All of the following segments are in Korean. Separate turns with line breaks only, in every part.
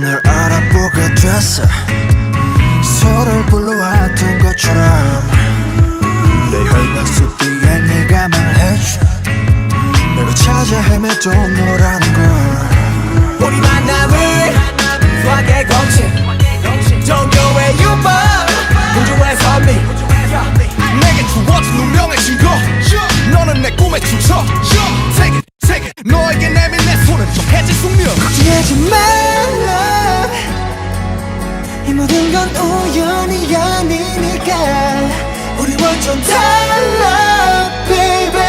널 알아보게 됐어. 서로를 불러왔던 것처럼.
내 혈맥숲 뒤에 네가 말해줘.
내가 찾아 헤매도 너라는 걸. 우리 만남을 소하게
거친
정교의 유머
우주의 선미
내게 주어진 운명의 증거. 너는 내 꿈의 주석
건 우연이 아니니까 우리 완전 달라 baby.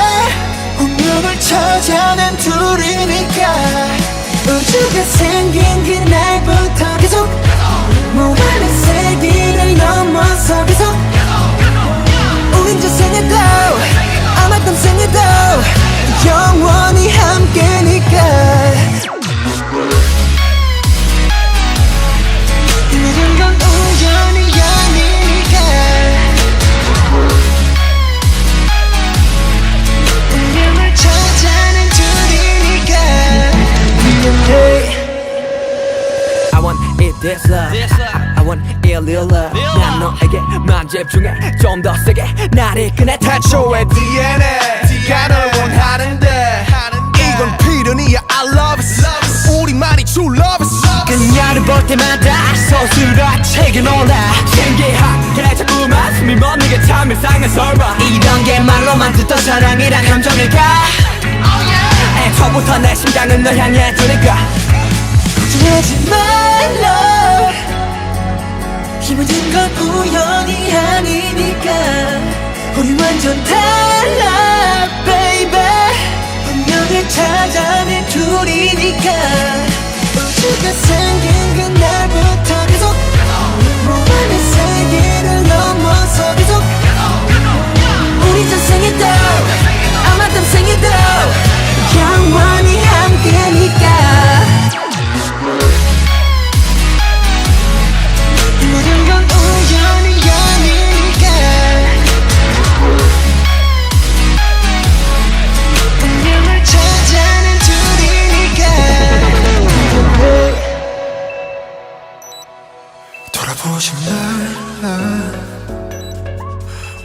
운명을 찾아낸 둘이니까 우주가 생긴 그날부터 계속 모험의 세계를 넘어서 계속 우린 저생에도 아마 땀생에도 영원히 함께
this love I want it real love 난 너에게만 집중해. 좀 더 세게 나를 이끄네 태초의
DNA 네가 널 원하는데. 이건 필연이야. I love it. 우리만이 true love it.
그녀를 볼 때마다 서술화책에 놀라. 신기하게 자꾸만 숨이 멎는 참 이상한 설마. 이런 게 말로만 듣던 사랑이란 감정일까? 애초부터 내 심장은 널 향해 두니까
완전 달라 baby. 운명을 찾아낸 둘이니까 돌아보지 말라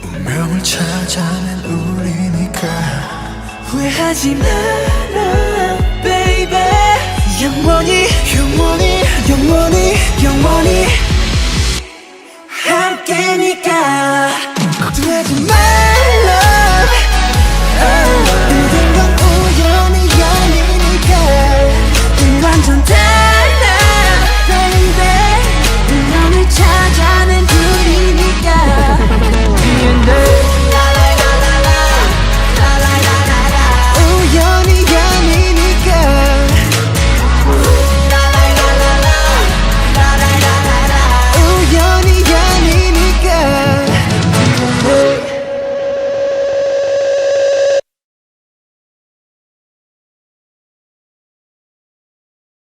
운명을 찾아낸 우리니까. 후회하지 마라 baby. 영원히 영원히 영원히 영원히 함께니까. 걱정하지 마